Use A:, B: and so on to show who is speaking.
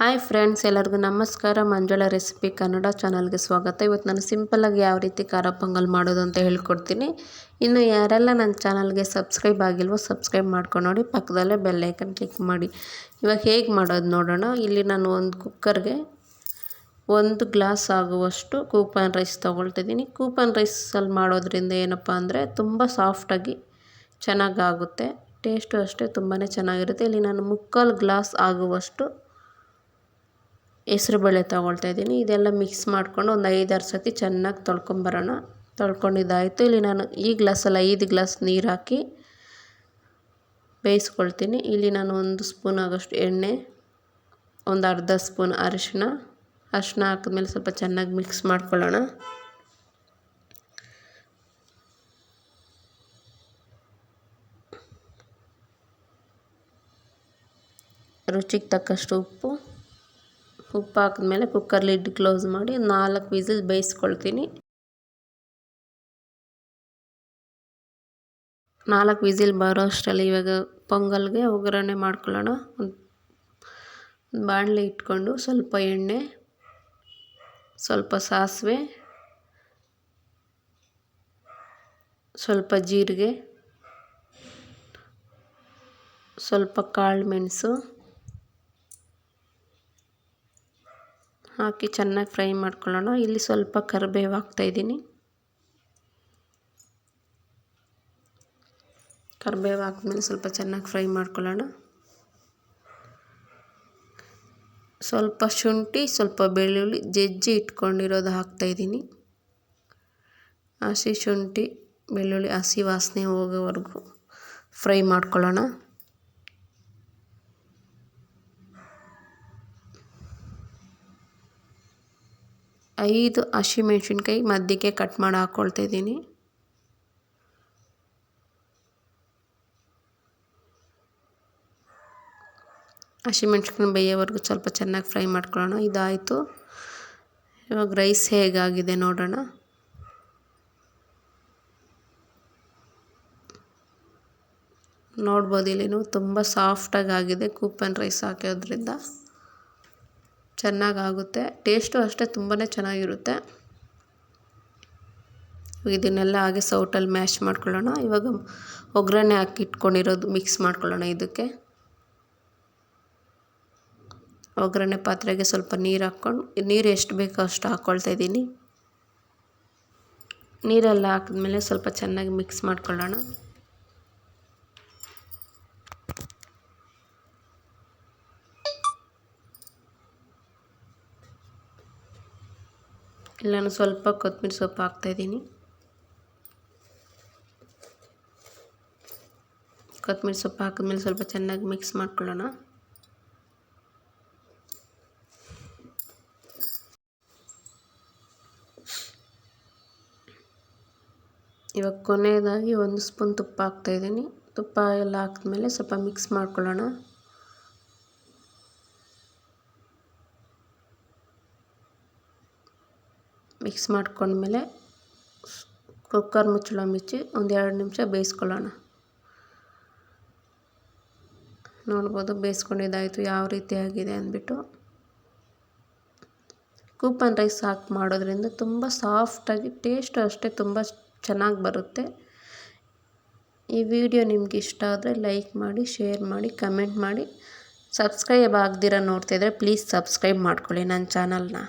A: Hi friends, ಎಲ್ಲರಿಗೂ ನಮಸ್ಕಾರ. ಮಂಜುಳ recipe Kannada ಚಾನಲ್ಗೆ ಸ್ವಾಗತ. ಇವತ್ತು ನಾನು ಸಿಂಪಲ್ಲಾಗಿ ಯಾವ ರೀತಿ ಖಾರ ಪೊಂಗಲ್ ಮಾಡೋದು ಅಂತ ಹೇಳ್ಕೊಡ್ತೀನಿ. ಇನ್ನು ಯಾರೆಲ್ಲ ನನ್ನ ಚಾನಲ್ಗೆ ಸಬ್ಸ್ಕ್ರೈಬ್ ಆಗಿಲ್ವೋ, ಸಬ್ಸ್ಕ್ರೈಬ್ ಮಾಡ್ಕೊಂಡು ನೋಡಿ, ಪಕ್ಕದಲ್ಲೇ ಬೆಲ್ಲೈಕನ್ ಕ್ಲಿಕ್ ಮಾಡಿ. ಇವಾಗ ಹೇಗೆ ಮಾಡೋದು ನೋಡೋಣ. ಇಲ್ಲಿ ನಾನು ಒಂದು ಕುಕ್ಕರ್ಗೆ ಒಂದು ಗ್ಲಾಸ್ ಆಗುವಷ್ಟು ಕೂಪನ್ ರೈಸ್ ತೊಗೊಳ್ತಿದ್ದೀನಿ. ಕೂಪನ್ ರೈಸಲ್ಲಿ ಮಾಡೋದ್ರಿಂದ ಏನಪ್ಪ ಅಂದರೆ ತುಂಬ ಸಾಫ್ಟಾಗಿ ಚೆನ್ನಾಗಾಗುತ್ತೆ. ಟೇಸ್ಟು ಅಷ್ಟೇ ತುಂಬಾ ಚೆನ್ನಾಗಿರುತ್ತೆ. ಇಲ್ಲಿ ನಾನು ಮುಕ್ಕಾಲು ಗ್ಲಾಸ್ ಆಗುವಷ್ಟು ಹೆಸ್ರುಬೇಳೆ ತೊಗೊಳ್ತಾ ಇದ್ದೀನಿ. ಇದೆಲ್ಲ ಮಿಕ್ಸ್ ಮಾಡಿಕೊಂಡು ಒಂದು ಐದಾರು ಸತಿ ಚೆನ್ನಾಗಿ ತೊಳ್ಕೊಂಬರೋಣ. ತೊಳ್ಕೊಂಡಿದ್ದಾಯಿತು. ಇಲ್ಲಿ ನಾನು ಈ ಗ್ಲಾಸಲ್ಲಿ ಐದು ಗ್ಲಾಸ್ ನೀರು ಹಾಕಿ ಬೇಯಿಸ್ಕೊಳ್ತೀನಿ. ಇಲ್ಲಿ ನಾನು ಒಂದು ಸ್ಪೂನ್ ಆಗೋಷ್ಟು ಎಣ್ಣೆ, ಒಂದು ಅರ್ಧ ಸ್ಪೂನ್ ಅರಿಶಿನ ಅರಿಶಿನ ಹಾಕಿದ್ಮೇಲೆ ಸ್ವಲ್ಪ ಚೆನ್ನಾಗಿ ಮಿಕ್ಸ್ ಮಾಡ್ಕೊಳ್ಳೋಣ. ರುಚಿಗೆ ತಕ್ಕಷ್ಟು ಉಪ್ಪು. ಉಪ್ಪು ಹಾಕಿದ್ಮೇಲೆ ಕುಕ್ಕರ್ ಲಿಡ್ ಕ್ಲೋಸ್ ಮಾಡಿ ನಾಲ್ಕು ವಿಸಿಲ್ ಬೇಯಿಸ್ಕೊಳ್ತೀನಿ. ನಾಲ್ಕು ವಿಸಿಲ್ ಬರೋ ಅಷ್ಟರಲ್ಲಿ ಇವಾಗ ಪೊಂಗಲ್ಗೆ ಒಗ್ಗರಣೆ ಮಾಡ್ಕೊಳ್ಳೋಣ. ಒಂದು ಬಾಣಲೆ ಇಟ್ಕೊಂಡು ಸ್ವಲ್ಪ ಎಣ್ಣೆ, ಸ್ವಲ್ಪ ಸಾಸಿವೆ, ಸ್ವಲ್ಪ ಜೀರಿಗೆ, ಸ್ವಲ್ಪ ಕಾಳು ಮೆಣಸು ಹಾಕಿ ಚೆನ್ನಾಗಿ ಫ್ರೈ ಮಾಡ್ಕೊಳ್ಳೋಣ. ಇಲ್ಲಿ ಸ್ವಲ್ಪ ಕರಿಬೇವು ಹಾಕ್ತಾಯಿದ್ದೀನಿ ಕರಿಬೇವು ಹಾಕಿದ್ಮೇಲೆ ಸ್ವಲ್ಪ ಚೆನ್ನಾಗಿ ಫ್ರೈ ಮಾಡ್ಕೊಳ್ಳೋಣ. ಸ್ವಲ್ಪ ಶುಂಠಿ, ಸ್ವಲ್ಪ ಬೆಳ್ಳುಳ್ಳಿ, ಜಜ್ಜಿ ಇಟ್ಕೊಂಡಿರೋದು ಹಾಕ್ತಾಯಿದ್ದೀನಿ ಹಸಿ ಶುಂಠಿ, ಬೆಳ್ಳುಳ್ಳಿ, ಹಸಿ ವಾಸನೆ ಹೋಗೋವರೆಗೂ ಫ್ರೈ ಮಾಡ್ಕೊಳ್ಳೋಣ. ಐದು ಹಸಿಮೆಣ್ಸಿನ್ಕಾಯಿ ಮಧ್ಯಕ್ಕೆ ಕಟ್ ಮಾಡಿ ಹಾಕ್ಕೊಳ್ತಾ ಇದ್ದೀನಿ. ಹಸಿಮೆಣ್ಸಿನ್ಕಾಯಿ ಬೇಯೋವರೆಗೂ ಸ್ವಲ್ಪ ಚೆನ್ನಾಗಿ ಫ್ರೈ ಮಾಡ್ಕೊಳ್ಳೋಣ. ಇದಾಯಿತು. ಇವಾಗ ರೈಸ್ ಹೇಗಾಗಿದೆ ನೋಡೋಣ. ನೋಡ್ಬೋದು ಇಲ್ಲಿ ತುಂಬ ಸಾಫ್ಟಾಗಿ ಆಗಿದೆ ಕೂಪನ್ ರೈಸ್ ಹಾಕೋದ್ರಿಂದ. ಚೆನ್ನಾಗಾಗುತ್ತೆ. ಟೇಸ್ಟು ಅಷ್ಟೇ ತುಂಬಾ ಚೆನ್ನಾಗಿರುತ್ತೆ. ಇದನ್ನೆಲ್ಲ ಹಾಗೆ ಸೌಟಲ್ಲಿ ಮ್ಯಾಶ್ ಮಾಡ್ಕೊಳ್ಳೋಣ. ಇವಾಗ ಒಗ್ಗರಣೆ ಹಾಕಿ ಇಟ್ಕೊಂಡಿರೋದು ಮಿಕ್ಸ್ ಮಾಡ್ಕೊಳ್ಳೋಣ ಇದಕ್ಕೆ. ಒಗ್ಗರಣೆ ಪಾತ್ರೆಗೆ ಸ್ವಲ್ಪ ನೀರು ಹಾಕ್ಕೊಂಡು, ನೀರು ಎಷ್ಟು ಬೇಕೋ ಅಷ್ಟು ಹಾಕ್ಕೊಳ್ತಾ ಇದ್ದೀನಿ. ನೀರೆಲ್ಲ ಹಾಕಿದ್ಮೇಲೆ ಸ್ವಲ್ಪ ಚೆನ್ನಾಗಿ ಮಿಕ್ಸ್ ಮಾಡ್ಕೊಳ್ಳೋಣ. ನಾನು ಸ್ವಲ್ಪ ಕೊತ್ತಂಬರಿ ಸೊಪ್ಪು ಹಾಕ್ತಾಯಿದ್ದೀನಿ ಕೊತ್ತಂಬರಿ ಸೊಪ್ಪು ಹಾಕಿದ್ಮೇಲೆ ಸ್ವಲ್ಪ ಚೆನ್ನಾಗಿ ಮಿಕ್ಸ್ ಮಾಡ್ಕೊಳ್ಳೋಣ. ಇವಾಗ ಕೊನೆಯದಾಗಿ ಒಂದು ಸ್ಪೂನ್ ತುಪ್ಪ ಹಾಕ್ತಾಯಿದ್ದೀನಿ ತುಪ್ಪ ಎಲ್ಲ ಹಾಕಿದ್ಮೇಲೆ ಸ್ವಲ್ಪ ಮಿಕ್ಸ್ ಮಾಡ್ಕೊಳ್ಳೋಣ. ಮಿಕ್ಸ್ ಮಾಡ್ಕೊಂಡ್ಮೇಲೆ ಕುಕ್ಕರ್ ಮುಚ್ಚಳ ಮುಚ್ಚಿ ಒಂದು ಎರಡು ನಿಮಿಷ ಬೇಯಿಸ್ಕೊಳ್ಳೋಣ. ನೋಡ್ಬೋದು ಬೇಯಿಸ್ಕೊಂಡಿದ್ದಾಯಿತು ಯಾವ ರೀತಿ ಆಗಿದೆ ಅಂದ್ಬಿಟ್ಟು. ಕೂಪನ್ ರೈಸ್ ಹಾಕಿ ಮಾಡೋದ್ರಿಂದ ತುಂಬ ಸಾಫ್ಟಾಗಿ, ಟೇಸ್ಟು ಅಷ್ಟೇ ತುಂಬ ಚೆನ್ನಾಗಿ ಬರುತ್ತೆ. ಈ ವಿಡಿಯೋ ನಿಮ್ಗೆ ಇಷ್ಟ ಆದರೆ ಲೈಕ್ ಮಾಡಿ, ಶೇರ್ ಮಾಡಿ, ಕಮೆಂಟ್ ಮಾಡಿ. ಸಬ್ಸ್ಕ್ರೈಬ್ ಆಗದಿರ ನೋಡ್ತಿದ್ರೆ ಪ್ಲೀಸ್ ಸಬ್ಸ್ಕ್ರೈಬ್ ಮಾಡ್ಕೊಳ್ಳಿ ನನ್ನ ಚಾನಲ್ನ.